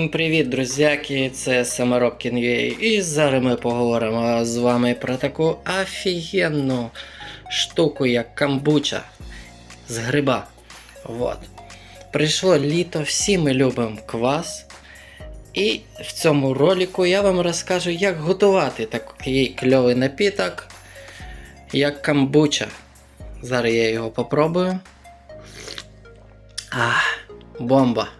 Всім привіт, друзяки! Це Саморобкін UA. І зараз ми поговоримо з вами про таку офігенну штуку, як камбуча з гриба. Вот. Прийшло літо, всі ми любимо квас. І в цьому ролику я вам розкажу, як готувати такий кльовий напіток, як камбуча. Зараз я його попробую. Ах, бомба!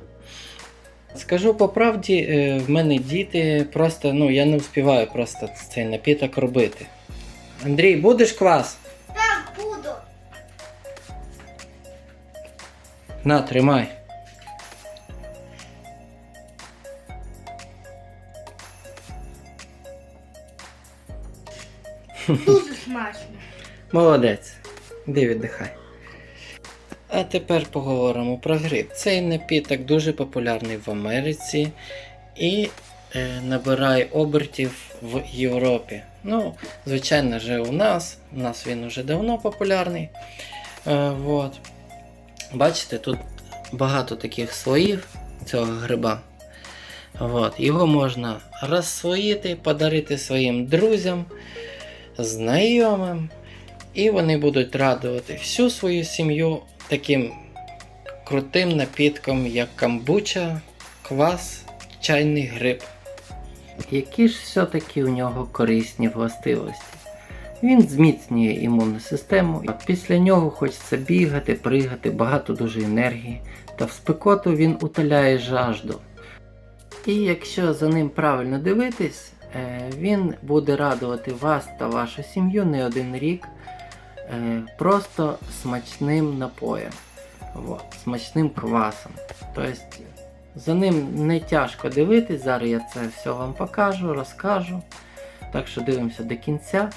Скажу по правді, е, в мене діти просто, ну я не встигаю просто цей напіток робити. Андрій, будеш квас? Так, буду. На, тримай. Дуже смачно. Молодець. Іди віддихай. А тепер поговоримо про гриб. Цей напіток дуже популярний в Америці і е, набирає обертів в Європі. Ну, звичайно же, у нас. У нас він вже давно популярний. Е, вот. Бачите, тут багато таких слоїв цього гриба. Вот. Його можна розслоїти, подарити своїм друзям, знайомим. І вони будуть радувати всю свою сім'ю таким крутим напітком, як камбуча, квас, чайний гриб. Які ж все-таки у нього корисні властивості? Він зміцнює імунну систему, а після нього хочеться бігати, пригати, багато дуже енергії, та в спекоту він утоляє жажду. І якщо за ним правильно дивитись, е, він буде радувати вас та вашу сім'ю не один рік просто смачним напоєм, вот, смачним квасом. Тобто за ним не тяжко дивитись, зараз я це все вам покажу, розкажу. Так що дивимося до кінця.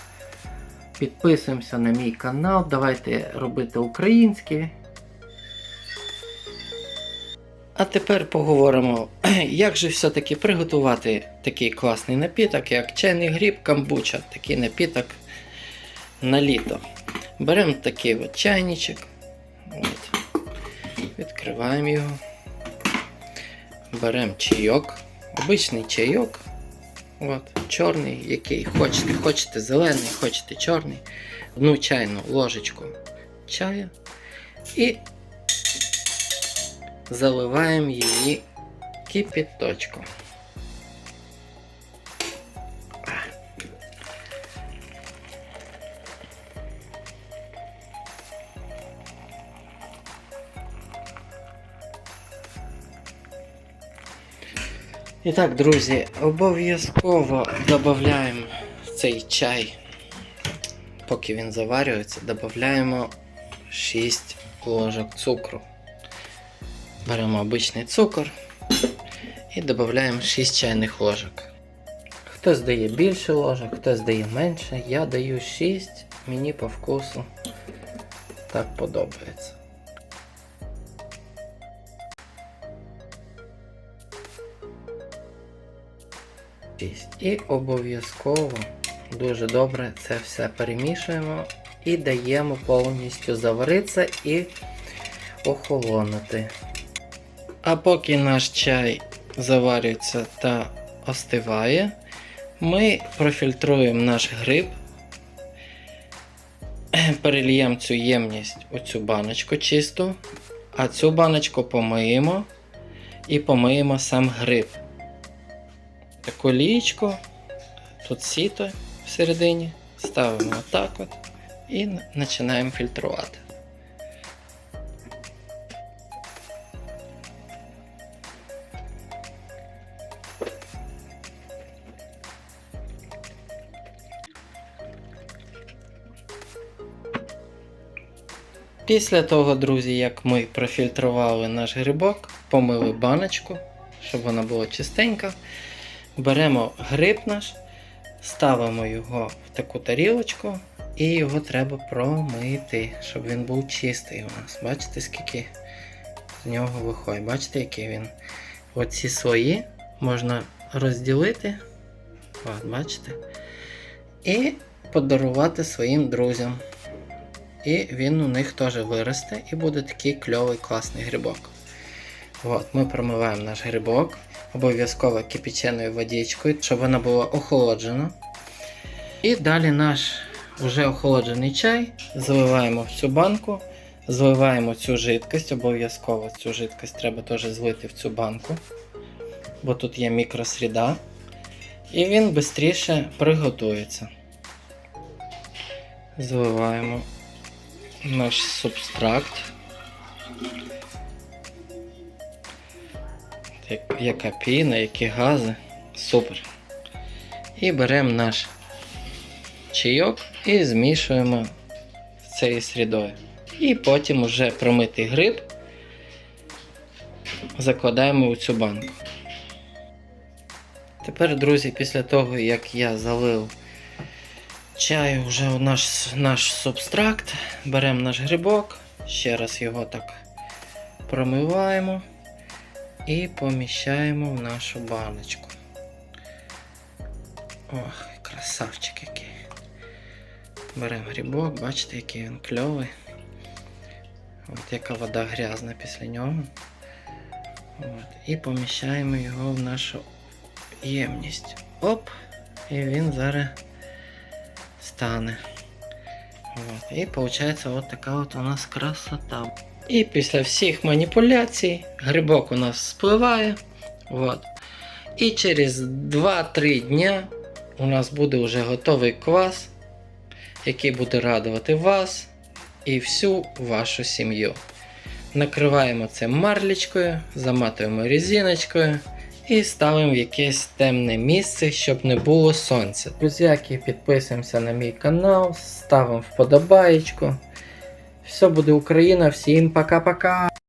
Підписуємося на мій канал, давайте робити українське. А тепер поговоримо, як же все-таки приготувати такий класний напіток, як чайний гріб камбуча, такий напіток на літо. Беремо такий от чайничок. От. Відкриваємо його. Беремо чайок. Обичний чайок. От, чорний, який хочете. Хочете зелений, хочете чорний. Одну чайну ложечку чаю. І заливаємо її кипяточком. І так, друзі, обов'язково додаємо цей чай, поки він заварюється, додаємо 6 ложок цукру. Беремо обичний цукор і додаємо 6 чайних ложок. Хтось дає більше ложок, хтось дає менше. Я даю 6, мені по вкусу так подобається. І обов'язково дуже добре це все перемішуємо і даємо повністю заваритися і охолонути. А поки наш чай заварюється та остиває, ми профільтруємо наш гриб, перельємо цю ємність у цю баночку чисту, а цю баночку помиємо і помиємо сам гриб. Таку лієчку, тут сіто всередині, ставимо отак от і починаємо фільтрувати. Після того, друзі, як ми профільтрували наш грибок, помили баночку, щоб вона була чистенька. Беремо гриб наш, ставимо його в таку тарілочку і його треба промити, щоб він був чистий у нас. Бачите, скільки з нього виходить. Бачите, який він. Оці слої можна розділити. От, бачите? І подарувати своїм друзям. І він у них теж виросте і буде такий кльовий класний грибок. От, ми промиваємо наш грибок. Обов'язково кипяченою водичкою, щоб вона була охолоджена. І далі наш вже охолоджений чай заливаємо в цю банку, зливаємо цю жидкость, обов'язково цю жидкость треба теж злити в цю банку, бо тут є мікросріда. І він швидше приготується. Заливаємо наш субстракт. Як- Яка піна, які гази. Супер. І беремо наш чайок і змішуємо з цією срідою. І потім уже промитий гриб закладаємо у цю банку. Тепер, друзі, після того, як я залив чай вже у наш, наш субстракт, беремо наш грибок, ще раз його так промиваємо і поміщаємо в нашу баночку. Ох, красавчик який. Беремо грибок, бачите, який він кльовий. От яка вода грязна після нього. От, і поміщаємо його в нашу ємність. Оп! І він зараз стане. От. І виходить от така от у нас красота. І після всіх маніпуляцій грибок у нас спливає. От. І через 2-3 дня у нас буде вже готовий квас, який буде радувати вас і всю вашу сім'ю. Накриваємо це марлічкою, заматуємо резиночкою і ставимо в якесь темне місце, щоб не було сонця. Друзяки, підписуємося на мій канал, ставимо вподобаєчку. Все буде Україна, всім пока-пока!